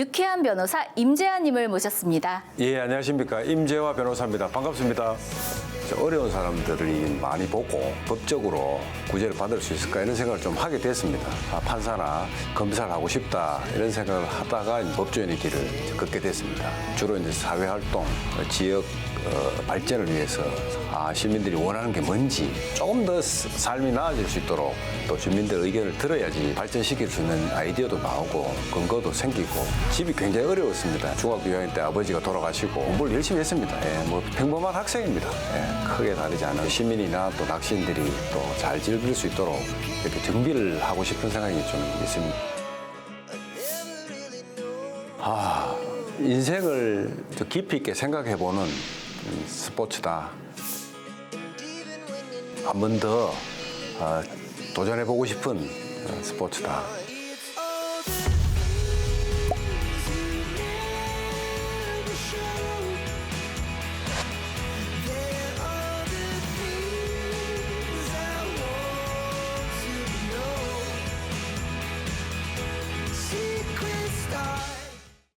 유쾌한 변호사 임재환님을 모셨습니다. 예, 안녕하십니까. 임재화 변호사입니다. 반갑습니다. 저 어려운 사람들이 많이 보고 법적으로 구제를 받을 수 있을까 이런 생각을 좀 하게 됐습니다. 아, 판사나 검사를 하고 싶다 이런 생각을 하다가 법조인의 길을 걷게 됐습니다. 주로 이제 사회활동, 어, 지역 어, 발전을 위해서 아, 시민들이 원하는 게 뭔지 조금 더 스- 삶이 나아질 수 있도록 또 주민들 의견을 들어야지 발전시킬 수 있는 아이디어도 나오고 근거도 생기고 집이 굉장히 어려웠습니다. 중학교 2학년 때 아버지가 돌아가시고 공부를 열심히 했습니다. 예, 뭐 평범한 학생입니다. 예, 크게 다르지 않은 시민이나 또 낚시인들이 또 잘 즐길 수 있도록 이렇게 정비를 하고 싶은 생각이 좀 있습니다. 아, 인생을 좀 깊이 있게 생각해 보는 음, 스포츠다. 한 번더 아, 도전해 보고 싶은 어, 스포츠다.